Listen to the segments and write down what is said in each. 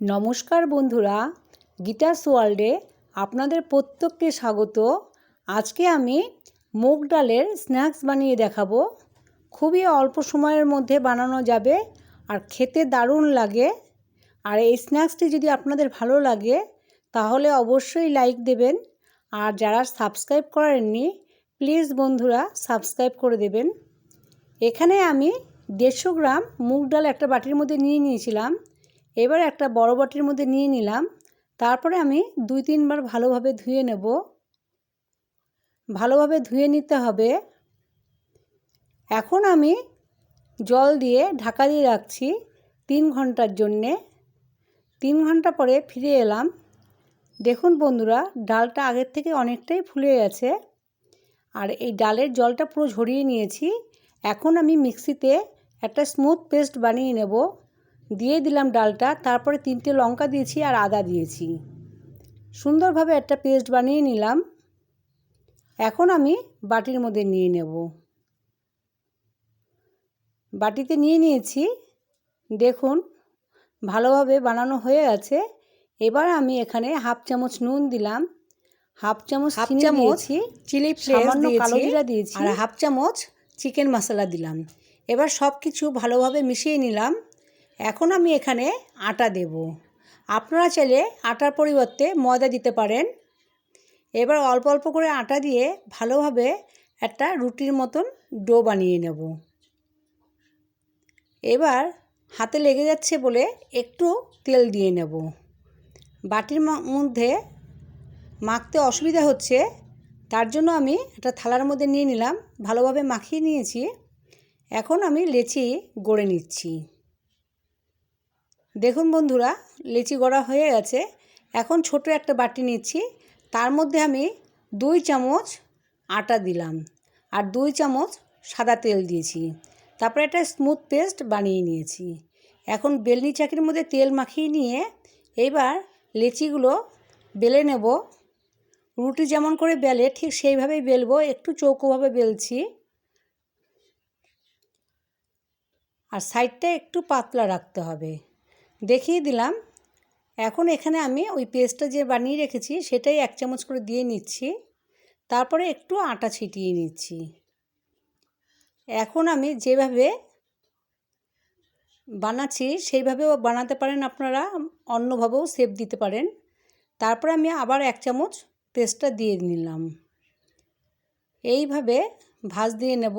নমস্কার বন্ধুরা গীতাস ওয়ার্ল্ডে আপনাদের প্রত্যেককে স্বাগত। আজকে আমি মুগ ডালের স্ন্যাক্স বানিয়ে দেখাবো। খুবই অল্প সময়ের মধ্যে বানানো যাবে আর খেতে দারুণ লাগে। আর এই স্ন্যাক্সটি যদি আপনাদের ভালো লাগে, তাহলে অবশ্যই লাইক দেবেন। আর যারা সাবস্ক্রাইব করেননি, প্লিজ বন্ধুরা সাবস্ক্রাইব করে দেবেন। এখানে আমি দেড়শো গ্রাম মুগ ডাল একটা বাটির মধ্যে নিয়ে নিয়েছিলাম। এবার একটা বড় বাটির মধ্যে নিয়ে নিলাম। তারপরে আমি দুই তিনবার ভালোভাবে ধুয়ে নেব। ভালোভাবে ধুয়ে নিতে হবে। এখন আমি জল দিয়ে ঢাকা দিয়ে রাখছি তিন ঘণ্টার জন্যে। তিন ঘণ্টা পরে ফিরে এলাম। দেখুন বন্ধুরা, ডালটা আগের থেকে অনেকটাই ফুলে গেছে। আর এই ডালের জলটা পুরো ঝরিয়ে নিয়েছি। এখন আমি মিক্সিতে একটা স্মুথ পেস্ট বানিয়ে নেব। দিয়ে দিলাম ডালটা তারপরে তিনটে লঙ্কা দিয়েছি আর আদা দিয়েছি। সুন্দরভাবে একটা পেস্ট বানিয়ে নিলাম। এখন আমি বাটির মধ্যে নিয়ে নেব। বাটিতে নিয়ে নিয়েছি। দেখুন ভালোভাবে বানানো হয়ে গেছে। এবার আমি এখানে হাফ চামচ নুন দিলাম। হাফ চামচ হাফ চামচ দিয়েছি। চিলি সামান্য কালো জিরা দিয়েছি। আর হাফ চামচ চিকেন মশলা দিলাম। এবার সব কিছু ভালোভাবে মিশিয়ে নিলাম। এখন আমি এখানে আটা দেব। আপনারা চাইলে আটার পরিবর্তে ময়দা দিতে পারেন। এবার অল্প অল্প করে আটা দিয়ে ভালোভাবে একটা রুটির মতন ডো বানিয়ে নেব। এবার হাতে লেগে যাচ্ছে বলে একটু তেল দিয়ে নেব। বাটির মধ্যে মাখতে অসুবিধা হচ্ছে, তার জন্য আমি একটা থালার মধ্যে নিয়ে নিলাম। ভালোভাবে মাখিয়ে নিয়েছি। এখন আমি লেচি গড়ে নিচ্ছি। দেখুন বন্ধুরা, লেচি গড়া হয়ে গেছে। এখন ছোট একটা বাটি নিচ্ছি। তার মধ্যে আমি দুই চামচ আটা দিলাম আর দুই চামচ সাদা তেল দিয়েছি। তারপরে একটা স্মুথ পেস্ট বানিয়ে নিয়েছি। এখন বেলনি চাকির মধ্যে তেল মাখিয়ে নিয়ে এবার লেচিগুলো বেলে নেব। রুটি যেমন করে বেলে, ঠিক সেইভাবেই বেলবো। একটু চৌকোভাবে বেলছি। আর সাইডটা একটু পাতলা রাখতে হবে। দেখিয়ে দিলাম। এখন এখানে আমি ওই পেস্টটা যে বানিয়ে রেখেছি সেটাই এক চামচ করে দিয়ে নিচ্ছি। তারপরে একটু আটা ছিটিয়ে নিচ্ছি। এখন আমি যেভাবে বানাচ্ছি সেইভাবেও বানাতে পারেন আপনারা, অন্যভাবেও শেপ দিতে পারেন। তারপরে আমি আবার এক চামচ পেস্টটা দিয়ে নিলাম। এইভাবে ভাজ দিয়ে নেব।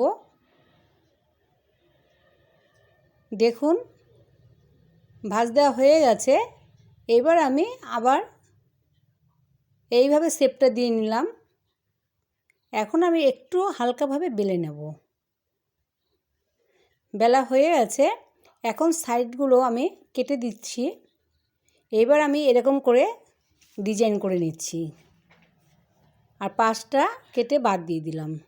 দেখুন ভাজ দেওয়া হয়ে গেছে। এবার আমি আবার এইভাবে শেপটা দিয়ে নিলাম। এখন আমি একটু হালকাভাবে বেলে নেব। বেলা হয়ে গেছে। এখন সাইডগুলো আমি কেটে দিচ্ছি। এবার আমি এরকম করে ডিজাইন করে নিচ্ছি। আর পাশটা কেটে বাদ দিয়ে দিলাম।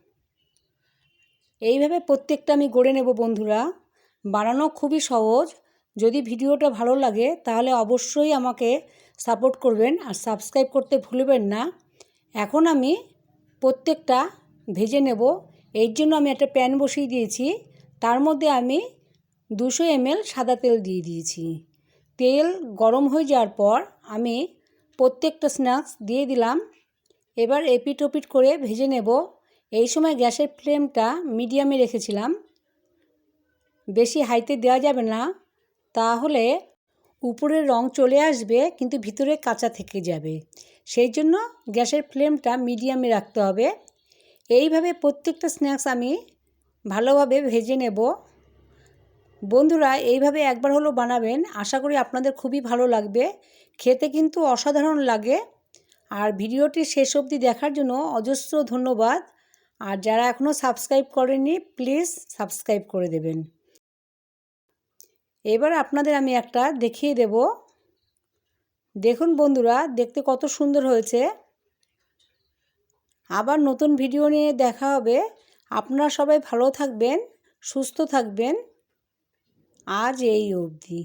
এইভাবে প্রত্যেকটা আমি গড়ে নেব বন্ধুরা। বানানো খুবই সহজ। যদি ভিডিওটা ভালো লাগে, তাহলে অবশ্যই আমাকে সাপোর্ট করবেন আর সাবস্ক্রাইব করতে ভুলবেন না। এখন আমি প্রত্যেকটা ভেজে নেব। এর জন্য আমি একটা প্যান বসিয়ে দিয়েছি। তার মধ্যে আমি দুশো এমএল সাদা তেল দিয়ে দিয়েছি। তেল গরম হয়ে যাওয়ার পর আমি প্রত্যেকটা স্ন্যাক্স দিয়ে দিলাম। এবার এপিট ওপিট করে ভেজে নেব। এই সময় গ্যাসের ফ্লেমটা মিডিয়ামে রেখেছিলাম। বেশি হাইতে দেওয়া যাবে না। তাহলে উপরের রং চলে আসবে, কিন্তু ভিতরে কাঁচা থেকে যাবে। সেই জন্য গ্যাসের ফ্লেমটা মিডিয়ামে রাখতে হবে। এইভাবে প্রত্যেকটা স্ন্যাক্স আমি ভালোভাবে ভেজে নেব। বন্ধুরা, এইভাবে একবার হলো বানাবেন, আশা করি আপনাদের খুবই ভালো লাগবে। খেতে কিন্তু অসাধারণ লাগে। আর ভিডিওটি শেষ অবধি দেখার জন্য অজস্র ধন্যবাদ। আর যারা এখনও সাবস্ক্রাইব করেনি প্লিজ সাবস্ক্রাইব করে দেবেন। এবার আপনাদের আমি একটা দেখিয়ে দেব। দেখুন বন্ধুরা, দেখতে কত সুন্দর হয়েছে। আবার নতুন ভিডিও নিয়ে দেখা হবে। আপনারা সবাই ভালো থাকবেন, সুস্থ থাকবেন। আজ এই অবধি।